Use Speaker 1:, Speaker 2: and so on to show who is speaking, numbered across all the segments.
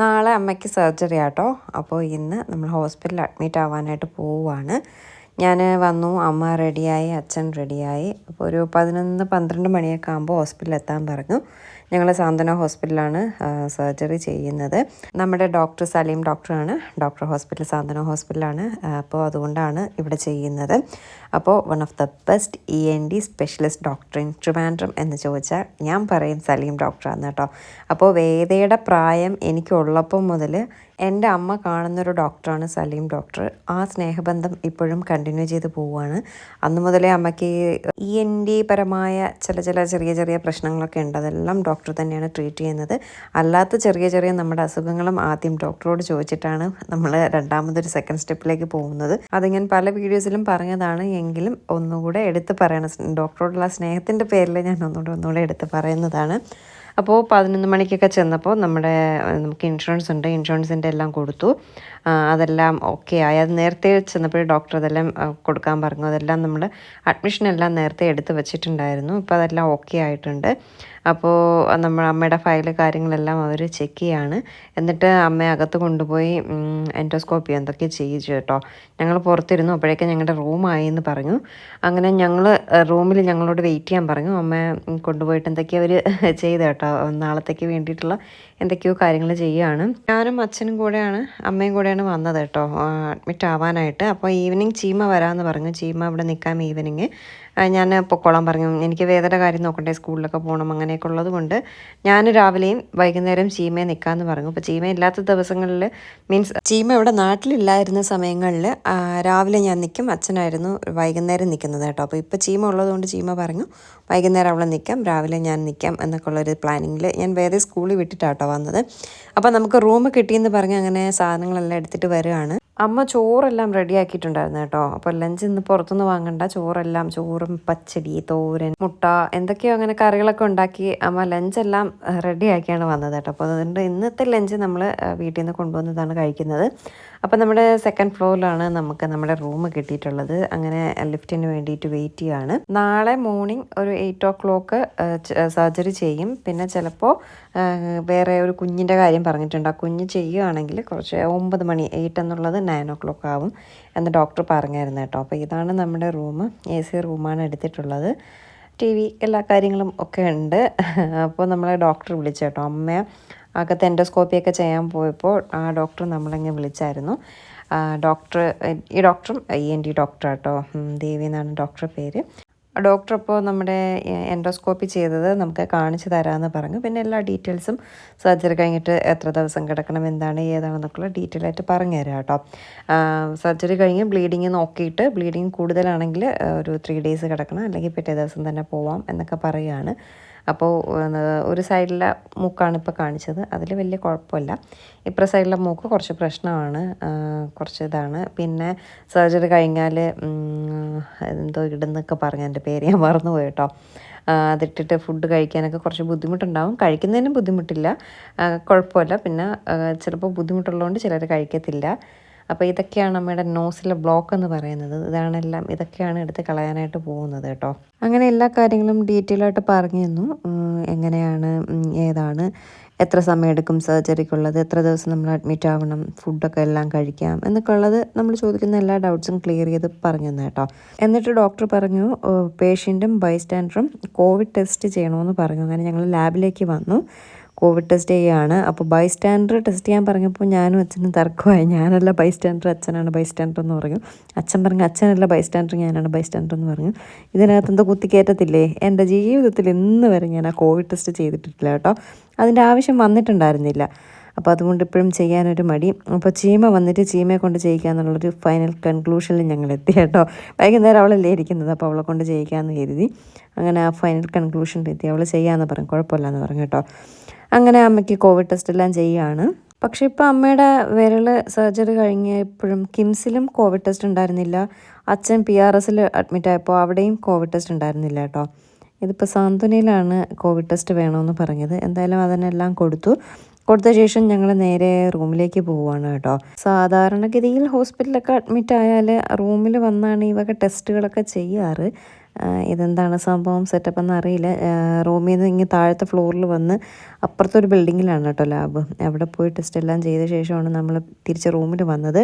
Speaker 1: നാളെ അമ്മയ്ക്ക് സർജറി ആട്ടോ. അപ്പോൾ ഇന്ന് നമ്മൾ ഹോസ്പിറ്റലിൽ അഡ്മിറ്റ് ആവാനായിട്ട് പോവുകയാണ് ഞാൻ വന്നു അമ്മ റെഡിയായി അച്ഛൻ റെഡിയായി. അപ്പോൾ ഒരു പതിനൊന്ന് പന്ത്രണ്ട് മണിയൊക്കെ ആകുമ്പോൾ ഹോസ്പിറ്റലിൽ എത്താൻ പറഞ്ഞു. ഞങ്ങൾ സാന്ത്വന ഹോസ്പിറ്റലാണ് സർജറി ചെയ്യുന്നത്. നമ്മുടെ ഡോക്ടർ സലീം ഡോക്ടറാണ്. ഡോക്ടർ ഹോസ്പിറ്റൽ സാന്ത്വന ഹോസ്പിറ്റലാണ്. അപ്പോൾ അതുകൊണ്ടാണ് ഇവിടെ ചെയ്യുന്നത്. അപ്പോൾ one of the best E N T specialist doctor in Trivandrum എന്ന് ചോദിച്ചാൽ ഞാൻ പറയും സലീം ഡോക്ടറാണ് കേട്ടോ. അപ്പോൾ വേദയുടെ പ്രായം എനിക്കുള്ളപ്പം മുതൽ എന്റെ അമ്മ കാണുന്നൊരു ഡോക്ടറാണ് സലീം ഡോക്ടർ. ആ സ്നേഹബന്ധം ഇപ്പോഴും കണ്ടിന്യൂ ചെയ്ത് പോവുകയാണ്. അന്ന് മുതലേ അമ്മയ്ക്ക് ഇ എൻ ഡി പരമായ ചില ചില ചെറിയ ചെറിയ പ്രശ്നങ്ങളൊക്കെ ഉണ്ട്. അതെല്ലാം ഡോക്ടർ തന്നെയാണ് ട്രീറ്റ് ചെയ്യുന്നത്. അല്ലാത്ത ചെറിയ ചെറിയ നമ്മുടെ അസുഖങ്ങളും ആദ്യം ഡോക്ടറോട് ചോദിച്ചിട്ടാണ് നമ്മൾ രണ്ടാമതൊരു സെക്കൻഡ് സ്റ്റെപ്പിലേക്ക് പോകുന്നത്. അത് ഞാൻ പല വീഡിയോസിലും പറഞ്ഞതാണ്. എങ്കിലും ഒന്നുകൂടെ എടുത്ത് പറയണം. ഡോക്ടറോടുള്ള സ്നേഹത്തിന്റെ പേരിൽ ഞാൻ ഒന്നുകൂടെ ഒന്നുകൂടെ എടുത്ത് പറയുന്നതാണ്. അപ്പോൾ പതിനൊന്ന് മണിക്കൊക്കെ ചെന്നപ്പോൾ നമ്മുടെ നമുക്ക് ഇൻഷുറൻസ് ഉണ്ട്. ഇൻഷുറൻസിന്റെ എല്ലാം കൊടുത്തു. അതെല്ലാം ഓക്കെ ആയി. അത് നേരത്തെ ചെന്നപ്പോൾ ഡോക്ടർ അതെല്ലാം കൊടുക്കാൻ പറഞ്ഞു. അതെല്ലാം നമ്മൾ അഡ്മിഷനെല്ലാം നേരത്തെ എടുത്ത് വെച്ചിട്ടുണ്ടായിരുന്നു. ഇപ്പോൾ അതെല്ലാം ഓക്കെ ആയിട്ടുണ്ട്. അപ്പോൾ നമ്മൾ അമ്മയുടെ ഫയൽ കാര്യങ്ങളെല്ലാം അവർ ചെക്ക് ചെയ്യാണ്. എന്നിട്ട് അമ്മയെ അകത്ത് കൊണ്ടുപോയി എൻഡോസ്കോപ്പി എന്തൊക്കെ ചെയ്യിച്ചു കേട്ടോ. ഞങ്ങൾ പുറത്തിരുന്നു അപ്പോഴേക്കും ഞങ്ങളുടെ റൂമായി എന്ന് പറഞ്ഞു. അങ്ങനെ ഞങ്ങൾ റൂമിൽ ഞങ്ങളോട് വെയിറ്റ് ചെയ്യാൻ പറഞ്ഞു. അമ്മയെ കൊണ്ടുപോയിട്ട് എന്തൊക്കെയോ അവർ ചെയ്ത് കേട്ടോ. നാളത്തേക്ക് വേണ്ടിയിട്ടുള്ള എന്തൊക്കെയോ കാര്യങ്ങൾ ചെയ്യുകയാണ്. ഞാനും അച്ഛനും കൂടെയാണ് അമ്മയും കൂടെയാണ് വന്നത് കേട്ടോ. അഡ്മിറ്റ് ആവാനായിട്ട്. അപ്പോൾ ഈവനിങ് ചീമ വരാമെന്ന് പറഞ്ഞു. ചീമ അവിടെ നിൽക്കാം ഈവനിങ് ഞാൻ പൊക്കോളാൻ പറഞ്ഞു. എനിക്ക് വേദന കാര്യം നോക്കണ്ടേ? സ്കൂളിലൊക്കെ പോകണം അങ്ങനെയൊക്കെ ഉള്ളത് കൊണ്ട് ഞാൻ രാവിലെയും വൈകുന്നേരം ചീമയെ നിൽക്കാമെന്ന് പറഞ്ഞു. അപ്പോൾ ചീമ ഇല്ലാത്ത ദിവസങ്ങളിൽ മീൻസ് ചീമ ഇവിടെ നാട്ടിലില്ലായിരുന്ന സമയങ്ങളിൽ രാവിലെ ഞാൻ നിൽക്കും അച്ഛനായിരുന്നു വൈകുന്നേരം നിൽക്കുന്നത് കേട്ടോ. അപ്പോൾ ഇപ്പോൾ ചീമ ഉള്ളതുകൊണ്ട് ചീമ പറഞ്ഞു. വൈകുന്നേരം അവളെ നിൽക്കാം രാവിലെ ഞാൻ നിൽക്കാം എന്നൊക്കെ ഉള്ളൊരു പ്ലാനിങ്ങിൽ ഞാൻ വേറെ സ്കൂളിൽ വിട്ടിട്ടാട്ടോ വന്നത്. അപ്പോൾ നമുക്ക് റൂം കിട്ടിയെന്ന് പറഞ്ഞ് അങ്ങനെ സാധനങ്ങളെല്ലാം എടുത്തിട്ട് വരികയാണ് അമ്മ ചോറെല്ലാം റെഡി ആക്കിയിട്ടുണ്ടായിരുന്നു കേട്ടോ. അപ്പോൾ ലഞ്ച് ഇന്ന് പുറത്തുനിന്ന് വാങ്ങണ്ട. ചോറെല്ലാം ചോറും പച്ചടി തോരൻ മുട്ട എന്തൊക്കെയോ അങ്ങനെ കറികളൊക്കെ ഉണ്ടാക്കി അമ്മ ലഞ്ചെല്ലാം റെഡി ആക്കിയാണ് വന്നത് കേട്ടോ. അപ്പോൾ അതുകൊണ്ട് ഇന്നത്തെ ലഞ്ച് നമ്മൾ വീട്ടിൽ നിന്ന് കൊണ്ടുവന്നതാണ് കഴിക്കുന്നത്. അപ്പോൾ നമ്മുടെ സെക്കൻഡ് ഫ്ലോറിലാണ് നമുക്ക് നമ്മുടെ റൂം കിട്ടിയിട്ടുള്ളത്. അങ്ങനെ ലിഫ്റ്റിന് വേണ്ടിയിട്ട് വെയിറ്റ് ചെയ്യാണ്. നാളെ മോർണിംഗ് ഒരു എയ്റ്റ് ഓ ക്ലോക്ക് സർജറി ചെയ്യും. പിന്നെ ചിലപ്പോൾ വേറെ ഒരു കുഞ്ഞിന്റെ കാര്യം പറഞ്ഞിട്ടുണ്ട്. ആ കുഞ്ഞ് ചെയ്യുകയാണെങ്കിൽ കുറച്ച് ഒമ്പത് മണി എയ്റ്റ് എന്നുള്ളത് നയൻ ഓ ക്ലോക്ക് ആവും എന്ന് ഡോക്ടർ പറഞ്ഞായിരുന്നു കേട്ടോ. അപ്പോൾ ഇതാണ് നമ്മുടെ റൂം എ സി റൂമാണ് എടുത്തിട്ടുള്ളത്. ടി വി എല്ലാ കാര്യങ്ങളും ഒക്കെ ഉണ്ട്. അപ്പോൾ നമ്മളെ ഡോക്ടർ വിളിച്ചു കേട്ടോ. അമ്മയെ അകത്ത് എൻഡോസ്കോപ്പിയൊക്കെ ചെയ്യാൻ പോയപ്പോൾ ആ ഡോക്ടർ നമ്മളങ്ങ് വിളിച്ചായിരുന്നു. ഡോക്ടർ ഈ ഡോക്ടറും ഇ എൻ ഡി ഡോക്ടർ കേട്ടോ ദേവി എന്നാണ് ഡോക്ടറുടെ പേര്. ഡോക്ടർ ഇപ്പോൾ നമ്മുടെ എൻഡോസ്കോപ്പി ചെയ്തത് നമുക്ക് കാണിച്ചു തരാമെന്ന് പറഞ്ഞു. പിന്നെ എല്ലാ ഡീറ്റെയിൽസും സർജറി കഴിഞ്ഞിട്ട് എത്ര ദിവസം കിടക്കണം എന്താണ് ഏതാണെന്നൊക്കെയുള്ള ഡീറ്റെയിൽ ആയിട്ട് പറഞ്ഞു തരാം കേട്ടോ സർജറി കഴിഞ്ഞ് ബ്ലീഡിങ് നോക്കിയിട്ട് ബ്ലീഡിങ് കൂടുതലാണെങ്കിൽ ഒരു ത്രീ ഡേയ്സ് കിടക്കണം അല്ലെങ്കിൽ പിറ്റേ ദിവസം തന്നെ പോവാം എന്നൊക്കെ പറയുകയാണ്. അപ്പോൾ ഒരു സൈഡിലെ മൂക്കാണ് ഇപ്പോൾ കാണിച്ചത്. അതിൽ വലിയ കുഴപ്പമില്ല. ഇപ്പുറ സൈഡിലെ മൂക്ക് കുറച്ച് പ്രശ്നമാണ് കുറച്ച് ഇതാണ്. പിന്നെ സർജറി കഴിഞ്ഞാൽ എന്തോ ഇടുന്നൊക്കെ പറഞ്ഞു. എന്റെ പേര് ഞാൻ മറന്നുപോയി കേട്ടോ. അതിട്ടിട്ട് ഫുഡ് കഴിക്കാനൊക്കെ കുറച്ച് ബുദ്ധിമുട്ടുണ്ടാവും. കഴിക്കുന്നതിനും ബുദ്ധിമുട്ടില്ല. കുഴപ്പമില്ല. പിന്നെ ചിലപ്പോൾ ബുദ്ധിമുട്ടുള്ളതുകൊണ്ട് ചിലർ കഴിക്കത്തില്ല. അപ്പോൾ ഇതൊക്കെയാണ് അമ്മയുടെ നോസിലെ ബ്ലോക്ക് എന്ന് പറയുന്നത്. ഇതാണെല്ലാം ഇതൊക്കെയാണ് എടുത്ത് കളയാനായിട്ട് പോകുന്നത് കേട്ടോ. അങ്ങനെ എല്ലാ കാര്യങ്ങളും ഡീറ്റെയിൽ ആയിട്ട് പറഞ്ഞു തന്നു എങ്ങനെയാണ് ഏതാണ് എത്ര സമയം എടുക്കും സർജറിക്കുള്ളത് എത്ര ദിവസം നമ്മൾ അഡ്മിറ്റ് ആവണം ഫുഡൊക്കെ എല്ലാം കഴിക്കാം എന്നൊക്കെ ഉള്ളത് നമ്മൾ ചോദിക്കുന്ന എല്ലാ ഡൗട്ട്സും ക്ലിയർ ചെയ്ത് പറഞ്ഞു തന്നെ കേട്ടോ. എന്നിട്ട് ഡോക്ടർ പറഞ്ഞു പേഷ്യന്റും ബൈസ്റ്റാൻഡറും കോവിഡ് ടെസ്റ്റ് ചെയ്യണമെന്ന് പറഞ്ഞു. അങ്ങനെ ഞങ്ങൾ ലാബിലേക്ക് വന്നു. കോവിഡ് ടെസ്റ്റ് ചെയ്യുകയാണ് അപ്പോൾ ബൈ സ്റ്റാൻഡർ ടെസ്റ്റ് ചെയ്യാൻ പറഞ്ഞപ്പോൾ ഞാനും അച്ഛനും തർക്കമായി. ഞാനല്ല ബൈ സ്റ്റാൻഡർ അച്ഛനാണ് ബൈ സ്റ്റാൻഡർ എന്ന് പറഞ്ഞു. അച്ഛൻ പറഞ്ഞു അച്ഛനല്ല ബൈ സ്റ്റാൻഡർ ഞാനാണ് ബൈ സ്റ്റാൻഡർ എന്ന് പറഞ്ഞു. ഇതിനകത്ത് എന്തോ കുത്തിക്കയറ്റത്തില്ലേ എന്റെ ജീവിതത്തിൽ ഇന്ന് വരെ ഞാൻ ആ കോവിഡ് ടെസ്റ്റ് ചെയ്തിട്ടില്ല കേട്ടോ. അതിന്റെ ആവശ്യം വന്നിട്ടുണ്ടായിരുന്നില്ല. അപ്പോൾ അതുകൊണ്ട് ഇപ്പോഴും ചെയ്യാനൊരു മടി. അപ്പോൾ ചീമ വന്നിട്ട് ചീമയെ കൊണ്ട് ചെയ്യിക്കുക എന്നുള്ളൊരു ഫൈനൽ കൺക്ലൂഷനിൽ ഞങ്ങൾ എത്തി കേട്ടോ. വൈകുന്നേരം അവളല്ലേ ഇരിക്കുന്നത് അപ്പോൾ അവളെ കൊണ്ട് ചെയ്യിക്കാമെന്ന് കരുതി. അങ്ങനെ ആ ഫൈനൽ കൺക്ലൂഷനിൽ എത്തി. അവൾ ചെയ്യാമെന്ന് പറഞ്ഞു കുഴപ്പമില്ല എന്ന് പറഞ്ഞു കേട്ടോ. അങ്ങനെ അമ്മയ്ക്ക് കോവിഡ് ടെസ്റ്റ് എല്ലാം ചെയ്യുകയാണ് പക്ഷേ ഇപ്പോൾ അമ്മയുടെ വിരൽ സർജറി കഴിഞ്ഞപ്പോഴും കിംസിലും കോവിഡ് ടെസ്റ്റ് ഉണ്ടായിരുന്നില്ല. അച്ഛൻ പി ആർ എസിൽ അഡ്മിറ്റ് ആയപ്പോൾ അവിടെയും കോവിഡ് ടെസ്റ്റ് ഉണ്ടായിരുന്നില്ല കേട്ടോ. ഇതിപ്പോൾ സാന്ത്വനയിലാണ് കോവിഡ് ടെസ്റ്റ് വേണമെന്ന് പറഞ്ഞത്. എന്തായാലും അതിനെല്ലാം കൊടുത്തു. കൊടുത്ത ശേഷം ഞങ്ങൾ നേരെ റൂമിലേക്ക് പോവുകയാണ് കേട്ടോ. സാധാരണഗതിയിൽ ഹോസ്പിറ്റലൊക്കെ അഡ്മിറ്റ് ആയാൽ റൂമിൽ വന്നാണ് ഈ വക ടെസ്റ്റുകളൊക്കെ ചെയ്യാറ്. ഇതെന്താണ് സംഭവം? സെറ്റപ്പ് എന്ന് അറിയില്ല. റൂമിൽ നിന്ന് ഇങ്ങനെ താഴത്തെ ഫ്ലോറിൽ വന്ന് അപ്പുറത്തെ ഒരു ബിൽഡിങ്ങിലാണ് കേട്ടോ ലാബ് അവിടെ പോയി ടെസ്റ്റ് എല്ലാം ചെയ്ത ശേഷമാണ് നമ്മൾ തിരിച്ച് റൂമിൽ വന്നത്.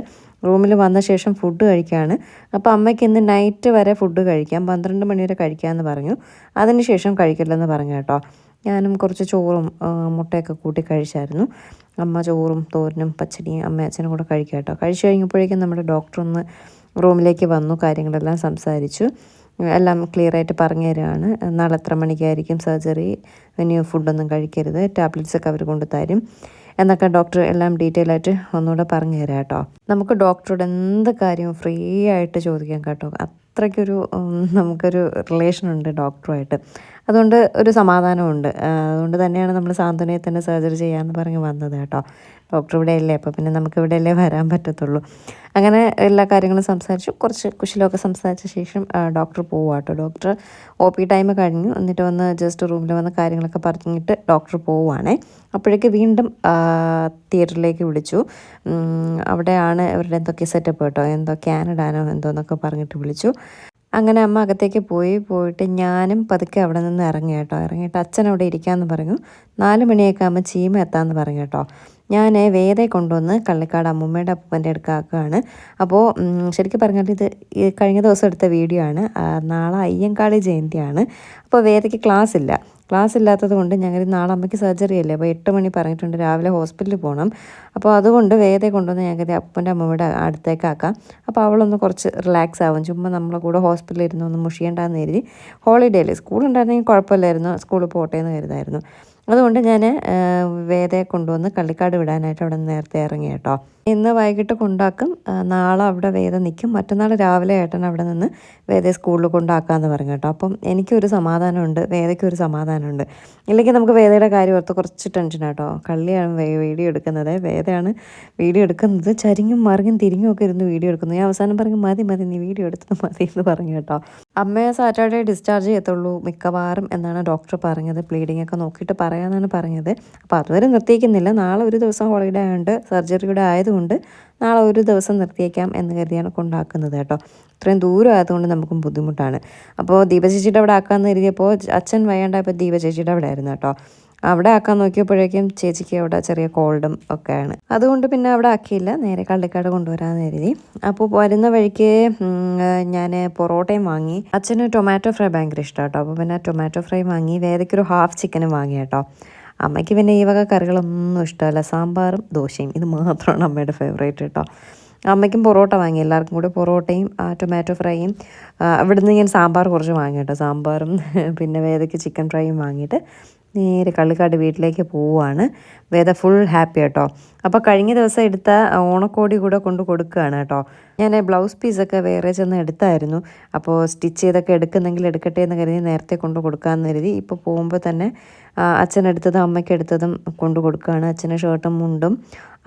Speaker 1: റൂമിൽ വന്ന ശേഷം ഫുഡ് കഴിക്കുകയാണ് അപ്പോൾ അമ്മയ്ക്ക് ഇന്ന് നൈറ്റ് വരെ ഫുഡ് കഴിക്കാം. പന്ത്രണ്ട് മണി വരെ കഴിക്കാമെന്ന് പറഞ്ഞു. അതിന് ശേഷം കഴിക്കില്ലെന്ന് പറഞ്ഞു കേട്ടോ. ഞാനും കുറച്ച് ചോറും മുട്ടയൊക്കെ കൂട്ടി കഴിച്ചായിരുന്നു. അമ്മ ചോറും തോരനും പച്ചടിയും അമ്മ അച്ഛനും കൂടെ കഴിക്കാം കേട്ടോ. കഴിച്ചു കഴിഞ്ഞപ്പോഴേക്കും നമ്മുടെ ഡോക്ടർ ഒന്ന് റൂമിലേക്ക് വന്നു കാര്യങ്ങളെല്ലാം സംസാരിച്ചു. എല്ലാം ക്ലിയർ ആയിട്ട് പറഞ്ഞു തരികയാണ്. നാളെ എത്ര മണിക്കായിരിക്കും സർജറി? ഇനി ഫുഡൊന്നും കഴിക്കരുത്. ടാബ്ലറ്റ്സ് ഒക്കെ അവർ കൊണ്ട് തരും എന്നൊക്കെ ഡോക്ടർ എല്ലാം ഡീറ്റെയിൽ ആയിട്ട് ഒന്നുകൂടെ പറഞ്ഞു തരാം കേട്ടോ. നമുക്ക് ഡോക്ടറോട് എന്ത് കാര്യവും ഫ്രീ ആയിട്ട് ചോദിക്കാം കേട്ടോ. അത്രയ്ക്കൊരു നമുക്കൊരു റിലേഷനുണ്ട് ഡോക്ടറുമായിട്ട്. അതുകൊണ്ട് ഒരു സമാധാനമുണ്ട് അതുകൊണ്ട് തന്നെയാണ് നമ്മൾ സാന്ത്വനയെ തന്നെ സർജറി ചെയ്യാമെന്ന് പറഞ്ഞ് വന്നത് കേട്ടോ. ഡോക്ടർ ഇവിടെ അല്ലേ അപ്പോൾ പിന്നെ നമുക്ക് ഇവിടെ അല്ലേ വരാൻ പറ്റത്തുള്ളൂ. അങ്ങനെ എല്ലാ കാര്യങ്ങളും സംസാരിച്ചു. കുറച്ച് കുശലമൊക്കെ സംസാരിച്ച ശേഷം ഡോക്ടർ പോവുക കേട്ടോ ഡോക്ടർ ഒ പി ടൈം കഴിഞ്ഞു. എന്നിട്ട് വന്ന് ജസ്റ്റ് റൂമിൽ വന്ന് കാര്യങ്ങളൊക്കെ പറഞ്ഞിട്ട് ഡോക്ടർ പോവുകയാണേ അപ്പോഴേക്ക് വീണ്ടും തിയേറ്ററിലേക്ക് വിളിച്ചു. അവിടെയാണ് അവരുടെ എന്തൊക്കെ സെറ്റപ്പ് കേട്ടോ എന്തോ കാനഡാനോ എന്തോ എന്നൊക്കെ പറഞ്ഞിട്ട് വിളിച്ചു. അങ്ങനെ അമ്മ അകത്തേക്ക് പോയി പോയിട്ട് ഞാനും പതുക്കെ അവിടെ നിന്ന് ഇറങ്ങി കേട്ടോ. ഇറങ്ങിയിട്ട് അച്ഛൻ അവിടെ ഇരിക്കാമെന്ന് പറഞ്ഞു. നാല് മണിയൊക്കെ ആകുമ്പോൾ ചീമ എത്താമെന്ന് പറഞ്ഞു കേട്ടോ. ഞാൻ വേദയെ കൊണ്ടുവന്ന് കള്ളിക്കാട് അമ്മൂമ്മയുടെ അപ്പൂപ്പന്റെ അടുക്കാക്കുകയാണ്. അപ്പോൾ ശരിക്കും പറഞ്ഞാൽ ഇത് കഴിഞ്ഞ ദിവസം എടുത്ത വീഡിയോ ആണ്. നാളെ അയ്യങ്കാളി ജയന്തിയാണ്. അപ്പോൾ വേദയ്ക്ക് ക്ലാസ് ഇല്ല ക്ലാസ് ഇല്ലാത്തത് കൊണ്ട് ഞങ്ങൾ നാളെ അമ്മയ്ക്ക് സർജറി അല്ലേ? അപ്പോൾ എട്ട് മണി പറഞ്ഞിട്ടുണ്ട്. രാവിലെ ഹോസ്പിറ്റലിൽ പോകണം. അപ്പോൾ അതുകൊണ്ട് വേദയെ കൊണ്ടുവന്ന് ഞങ്ങൾക്ക് അപ്പന്റെ അമ്മയുടെ അടുത്തേക്കാക്കാം അപ്പോൾ അവളൊന്ന് കുറച്ച് റിലാക്സ് ആവും. ചുമ്മാ നമ്മളെ കൂടെ ഹോസ്പിറ്റലിൽ ഇരുന്ന് ഒന്ന് മുഷിയേണ്ടെന്ന് കരുതി. ഹോളിഡേയിൽ സ്കൂൾ ഉണ്ടായിരുന്നെങ്കിൽ കുഴപ്പമില്ലായിരുന്നു. സ്കൂളിൽ പോട്ടെ എന്ന് കരുതായിരുന്നു. അതുകൊണ്ട് ഞാൻ വേദയെ കൊണ്ടുവന്ന് കള്ളിക്കാട് വിടാനായിട്ട് അവിടെ നേരത്തെ ഇറങ്ങി കേട്ടോ. ഇന്ന് വൈകിട്ട് കൊണ്ടാക്കും. നാളെ അവിടെ വേദ നിൽക്കും. മറ്റന്നാൾ രാവിലെ ഏട്ടൻ അവിടെ നിന്ന് വേദയെ സ്കൂളിൽ കൊണ്ടാക്കാമെന്ന് പറഞ്ഞു കേട്ടോ. അപ്പം എനിക്കൊരു സമാധാനമുണ്ട് വേദയ്ക്കൊരു സമാധാനമുണ്ട്. ഇല്ലെങ്കിൽ നമുക്ക് വേദയുടെ കാര്യം ഓർത്ത് കുറച്ച് ടെൻഷൻ കേട്ടോ. കള്ളിയാണ് വീഡിയോ എടുക്കുന്നത്. വേദയാണ് വീഡിയോ എടുക്കുന്നത്. ചരിങ്ങും മറിഞ്ഞും തിരിഞ്ഞും ഒക്കെ ഇരുന്ന് വീഡിയോ എടുക്കുന്നു. ഞാൻ അവസാനം പറഞ്ഞു മതി മതി നീ വീഡിയോ എടുത്തത് മതി എന്ന് പറഞ്ഞു കേട്ടോ. അമ്മയെ സാറ്റർഡേ ഡിസ്ചാർജ് ചെയ്യത്തുള്ളൂ മിക്കവാറും എന്നാണ് ഡോക്ടർ പറഞ്ഞത്. ബ്ലീഡിംഗ് ഒക്കെ നോക്കിയിട്ട് പറയാമെന്നാണ് പറഞ്ഞത്. അപ്പോൾ അതുവരെ നിർത്തിയിക്കുന്നില്ല നാളെ ഒരു ദിവസം ഹോളിഡേ ആയതുകൊണ്ട് സർജറിയുടെ ആയതുകൊണ്ട് കൊണ്ട് നാളെ ഒരു ദിവസം നിർത്തിയേക്കാം എന്ന് കരുതിയാണ് കൊണ്ടാക്കുന്നത് കേട്ടോ. ഇത്രയും ദൂരം ആയതുകൊണ്ട് നമുക്കും ബുദ്ധിമുട്ടാണ്. അപ്പോൾ ദീപചേച്ചിയുടെ അവിടെ ആക്കാമെന്ന് കരുതിയപ്പോൾ അച്ഛൻ വയ്യാണ്ടായപ്പോൾ ദീപചേച്ചിയുടെ അവിടെ ആയിരുന്നു കേട്ടോ. അവിടെ ആക്കാൻ നോക്കിയപ്പോഴേക്കും ചേച്ചിക്ക് അവിടെ ചെറിയ കോൾഡും ഒക്കെയാണ്. അതുകൊണ്ട് പിന്നെ അവിടെ ആക്കിയില്ല. നേരെ കള്ളിക്കാട് കൊണ്ടുവരാമെന്ന് കരുതി. അപ്പോൾ വരുന്ന വഴിക്ക് ഞാൻ പൊറോട്ടയും വാങ്ങി. അച്ഛന് ടൊമാറ്റോ ഫ്രൈ ഭയങ്കര ഇഷ്ടമാണ് കേട്ടോ. അപ്പോൾ പിന്നെ ടൊമാറ്റോ ഫ്രൈ വാങ്ങി വേദയ്ക്കൊരു ഹാഫ് ചിക്കനും വാങ്ങി കേട്ടോ. അമ്മയ്ക്ക് പിന്നെ ഈ വക കറികളൊന്നും ഇഷ്ടമല്ല. സാമ്പാറും ദോശയും. ഇത് മാത്രമാണ് അമ്മയുടെ ഫേവറേറ്റ് കേട്ടോ അമ്മയ്ക്കും പൊറോട്ട വാങ്ങി. എല്ലാവർക്കും കൂടി പൊറോട്ടയും ടൊമാറ്റോ ഫ്രൈയും നിന്ന് ഞാൻ സാമ്പാർ കുറച്ച് വാങ്ങി കേട്ടോ സാമ്പാറും പിന്നെ വേദയ്ക്ക് ചിക്കൻ ഫ്രൈയും വാങ്ങിയിട്ട് നേരെ കള്ളിക്കാട് വീട്ടിലേക്ക് പോവുകയാണ് വേദ ഫുൾ ഹാപ്പി കേട്ടോ അപ്പോൾ കഴിഞ്ഞ ദിവസം എടുത്ത ഓണക്കോടി കൂടെ കൊണ്ട് കൊടുക്കുകയാണ് കേട്ടോ ഞാൻ ബ്ലൗസ് പീസൊക്കെ വേറെ ചെന്ന് എടുത്തായിരുന്നു. അപ്പോൾ സ്റ്റിച്ച് ചെയ്തൊക്കെ എടുക്കുന്നെങ്കിൽ എടുക്കട്ടെ എന്ന് കരുതി നേരത്തെ കൊണ്ട് കൊടുക്കാമെന്ന് കരുതി. ഇപ്പോൾ പോകുമ്പോൾ തന്നെ അച്ഛൻ എടുത്തതും അമ്മയ്ക്ക് എടുത്തതും കൊണ്ട് കൊടുക്കുകയാണ് അച്ഛന് ഷർട്ടും മുണ്ടും.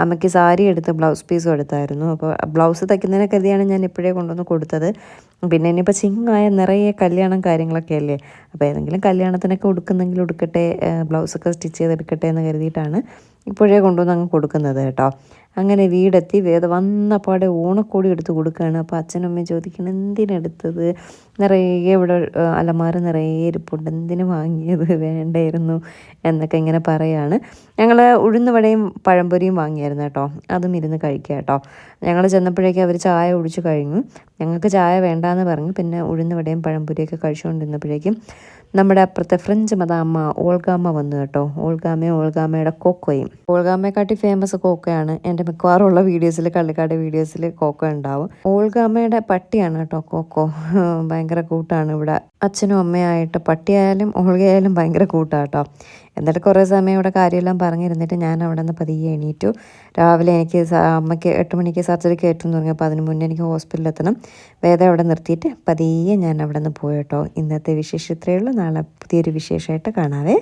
Speaker 1: അമ്മയ്ക്ക് സാരി എടുത്ത് ബ്ലൗസ് പീസും എടുത്തായിരുന്നു. അപ്പോൾ ബ്ലൗസ് തയ്ക്കുന്നതിനെ കരുതിയാണ് ഞാൻ ഇപ്പോഴേ കൊണ്ടുവന്ന് കൊടുത്തത്. പിന്നെ ഇനിയിപ്പോൾ ചിങ്ങായ നിറയെ കല്യാണം കാര്യങ്ങളൊക്കെ അല്ലേ? അപ്പോൾ ഏതെങ്കിലും കല്യാണത്തിനൊക്കെ ഉടുക്കുന്നെങ്കിൽ ഉടുക്കട്ടെ ബ്ലൗസൊക്കെ സ്റ്റിച്ച് ചെയ്തെടുക്കട്ടെ എന്ന് കരുതിയിട്ടാണ് ഇപ്പോഴേ കൊണ്ടുവന്ന് അങ്ങ് കൊടുക്കുന്നത് കേട്ടോ. അങ്ങനെ വീടെത്തി വേദ വന്നപ്പാടെ ഓണക്കോടി എടുത്ത് കൊടുക്കുകയാണ്. അപ്പോൾ അച്ഛനും അമ്മയും ചോദിക്കണം എന്തിനെടുത്തത് നിറയെ ഇവിടെ അലമാര നിറയെ ഇരിപ്പുണ്ട്. എന്തിനു വാങ്ങിയത്? വേണ്ടായിരുന്നു എന്നൊക്കെ ഇങ്ങനെ പറയാണ്. ഞങ്ങൾ ഉഴുന്നുവടയും പഴംപൊരിയും വാങ്ങിയായിരുന്നു കേട്ടോ. അതും ഇരുന്ന് കഴിക്കുക കേട്ടോ. ഞങ്ങൾ ചെന്നപ്പോഴേക്കും അവർ ചായ ഒഴിച്ചു കഴിഞ്ഞു. ഞങ്ങൾക്ക് ചായ വേണ്ടാന്ന് പറഞ്ഞു. പിന്നെ ഉഴുന്നുവടയും പഴംപൊരിയൊക്കെ കഴിച്ചുകൊണ്ടിരുന്നപ്പോഴേക്കും നമ്മുടെ അപ്പുറത്തെ ഫ്രഞ്ച് മതാമ്മ ഓൾഗാമ്മ വന്നു കേട്ടോ. ഓൾഗാമയും ഓൾഗാമയുടെ കോക്കോയും. ഓൾഗാമയെക്കാട്ടി ഫേമസ് കോക്കയാണ്. എന്റെ മിക്കവാറുള്ള വീഡിയോസിൽ കള്ളിക്കാട് വീഡിയോസിൽ കോക്കോ ഉണ്ടാവും. ഓൾഗാമയുടെ പട്ടിയാണ് കേട്ടോ കോക്കോ. ഭയങ്കര കൂട്ടാണ് ഇവിടെ. അച്ഛനും അമ്മയായിട്ട് പട്ടിയായാലും ഓൾഗയായാലും ഭയങ്കര കേട്ടോ. എന്നിട്ട് കുറേ സമയം ഇവിടെ കാര്യമെല്ലാം പറഞ്ഞിരുന്നിട്ട് ഞാൻ അവിടെ നിന്ന് പതിയെ എണീറ്റു. രാവിലെ എനിക്ക് അമ്മയ്ക്ക് എട്ട് മണിക്ക് സർജറി കയറ്റും എന്ന് പറഞ്ഞപ്പോൾ അതിന് മുന്നേ എനിക്ക് ഹോസ്പിറ്റലിൽ എത്തണം. വേദം അവിടെ നിർത്തിയിട്ട് പതിയെ ഞാൻ അവിടെ നിന്ന് പോയി കേട്ടോ. ഇന്നത്തെ വിശേഷം ഉള്ളൂ. നാളെ പുതിയൊരു വിശേഷമായിട്ട് കാണാവേ.